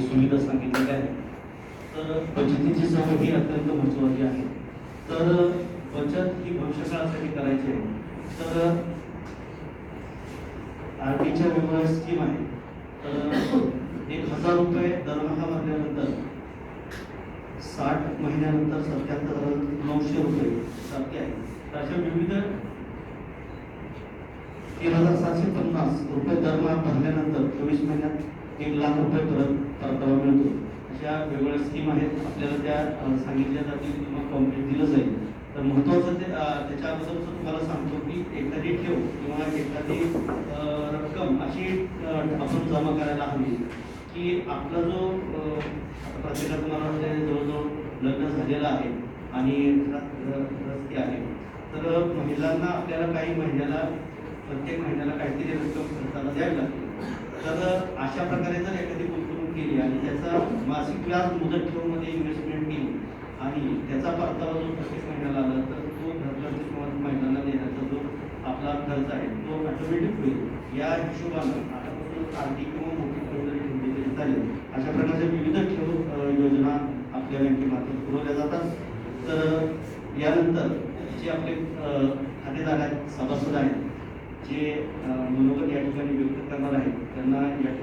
सुविधा सांगितलेल्या आहेत तर बचतीची सवय ही अत्यंत महत्त्वाची आहे. तर बचत ही भविष्यकाळासाठी करायची आहे. तर आरटीच्या वेगवेगळ्या स्कीम आहे तर एक हजार रुपये दरमहा भरल्यानंतर साठ महिन्यानंतर सत्याहत्तर नऊशे रुपये सारखे आहे तर अशा विविध तीन हजार सातशे पन्नास रुपये दरमहा भरल्यानंतर चोवीस महिन्यात एक लाख रुपये परत परतावा मिळतो. अशा वेगवेगळ्या स्कीम आहेत. आपल्याला त्या सांगितल्या जातील किंवा कॉम्प्लीट दिलं जाईल. तर महत्त्वाचं ते त्याच्याबद्दल तुम्हाला सांगतो की एखादी ठेव किंवा एखादी रक्कम अशी आपण जमा करायला हवी. की आपला जो अ, आता मला जवळजवळ लग्न झालेलं आहे आणि रस्ते आहे तर महिलांना आपल्याला काही महिन्याला प्रत्येक महिन्याला काहीतरी रक्कम खर्चाला द्यावी लागते. अशा प्रकारे जर एखादी गुंतवणूक केली आणि त्याचा मासिक व्याज मुदत ठेवमध्ये इन्व्हेस्टमेंट केली आणि त्याचा परतावा जो प्रत्येक महिन्याला आला तर तो घरखर्च किंवा महिलांना देण्याचा जो आपला खर्च आहे तो ऑटोमॅटिक होईल. या हिशोबानं आतापासून आर्थिक किंवा मोठी ठेव जरी ठेवली तरी चालेल. अशा प्रकारच्या विविध ठेव योजना आपल्या बँकेमार्फत पुरवल्या जातात. तर यानंतर जे आपले खातेदार आहेत सभासद आहेत जे मनोगत या ठिकाणी व्यक्त करणार आहेत त्यांना या ठिकाणी